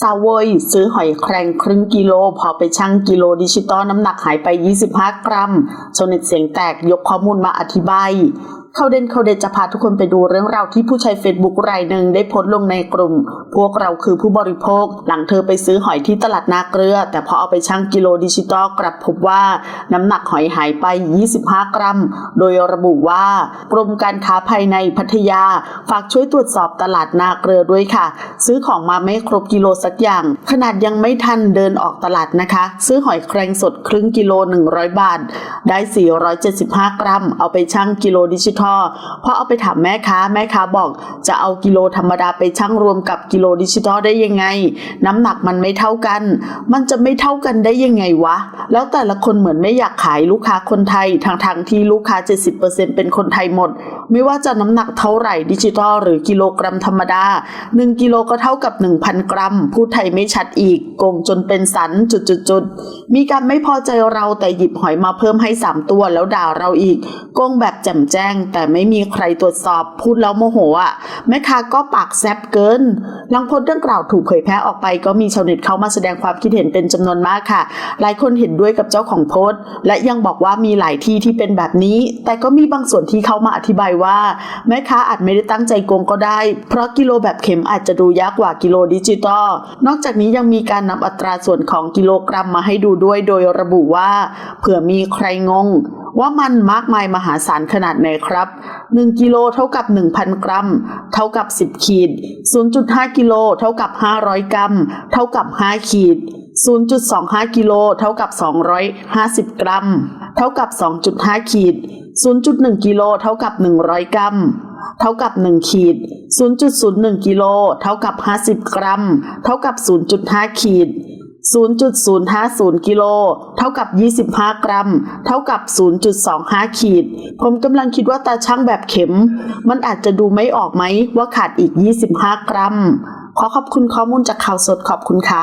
ซาเวยซื้อหอยแครงครึ่งกิโล พอไปชั่งกิโลดิจิตอลน้ำหนักหายไป 25 กรัมชน็ตเสียงแตกยกข้อมูลมาอธิบายเขาเด่นเขาเด่นจะพาทุกคนไปดูเรื่องราวที่ผู้ใช้ Facebook รายหนึ่งได้โพสต์ลงในกลุ่ม พวกเราคือผู้บริโภค หลังเธอไปซื้อหอยที่ตลาดนาเกลือ แต่พอเอาไปชั่งกิโลดิจิตอลกลับพบว่าน้ำหนักหอยหายไป 25 กรัม โดยระบุว่ากรมการค้าภายในพัทยา ฝากช่วยตรวจสอบตลาดนาเกลือด้วยค่ะ ซื้อของมาไม่ครบกิโลสักอย่าง ขนาดยังไม่ทันเดินออกตลาดนะคะ ซื้อหอยแครงสดครึ่งกิโล 100 บาท ได้ 475 กรัม เอาไปชั่งกิโลดิจิทัลพอเอาไปถามแม่ค้าแม่ค้าบอกจะเอากิโลธรรมดาไปชั่งรวมกับกิโลดิจิทัลได้ยังไง น้ำหนักมันไม่เท่ากัน มันจะไม่เท่ากันได้ยังไงวะ แล้วแต่ละคนเหมือนไม่อยากขายลูกค้าคนไทยทางทางที่ลูกค้า 70%เป็นคนไทยหมด ไม่ว่าจะน้ำหนักเท่าไหร่ดิจิทัลหรือกิโลกรัมธรรมดา 1 กิโลก็เท่ากับ 1,000 กรัมพูดไทยไม่ชัดอีก โกงจนเป็นสันจุดๆมีการไม่พอใจเราแต่หยิบหอยมาเพิ่มให้3ตัวแล้วด่าเราอีก โกงแบบแจ่มแจ้ง แต่ไม่มีใครตรวจสอบพูดแล้วโมโหอะแม่ค้าก็ปากแซบเกิน หลังโพสต์ดังกล่าวถูกเผยแพร่ออกไป ก็มีชาวเน็ตเข้ามาแสดงความคิดเห็นเป็นจำนวนมากค่ะ หลายคนเห็นด้วยกับเจ้าของโพสต์ และยังบอกว่ามีหลายที่ที่เป็นแบบนี้ แต่ก็มีบางส่วนที่เข้ามาอธิบายว่า แม่ค้าอาจไม่ได้ตั้งใจโกงก็ได้ เพราะกิโลแบบเข็มอาจจะดูยากกว่ากิโลดิจิตอลนอกจากนี้ยังมีการนำอัตราส่วนของกิโลกรัมมาให้ดูด้วยโดยระบุว่าเผื่อมีใครงง ว่ามันมากมายมหาศาลขนาดไหนครับ 1 กิโลเท่ากับ 1,000 กรัม เท่ากับ 10 ขีด 0.5 กิโลเท่ากับ 500 กรัม เท่ากับ 5 ขีด 0.25 กิโลเท่ากับ 250 กรัม เท่ากับ 2.5 ขีด 0.1 กิโลเท่ากับ 100 กรัม เท่ากับ 1 ขีด 0.01 กิโล เท่ากับ 50 กรัม เท่ากับ 0.5 ขีด 0.050 กิโล เท่ากับ 25 กรัม เท่ากับ 0.25 ขีด ผมกำลังคิดว่าตาช่างแบบเข็ม มันอาจจะดูไม่ออกไหมว่าขาดอีก 25 กรัม ขอขอบคุณข้อมูลจากข่าวสดขอบคุณค่ะ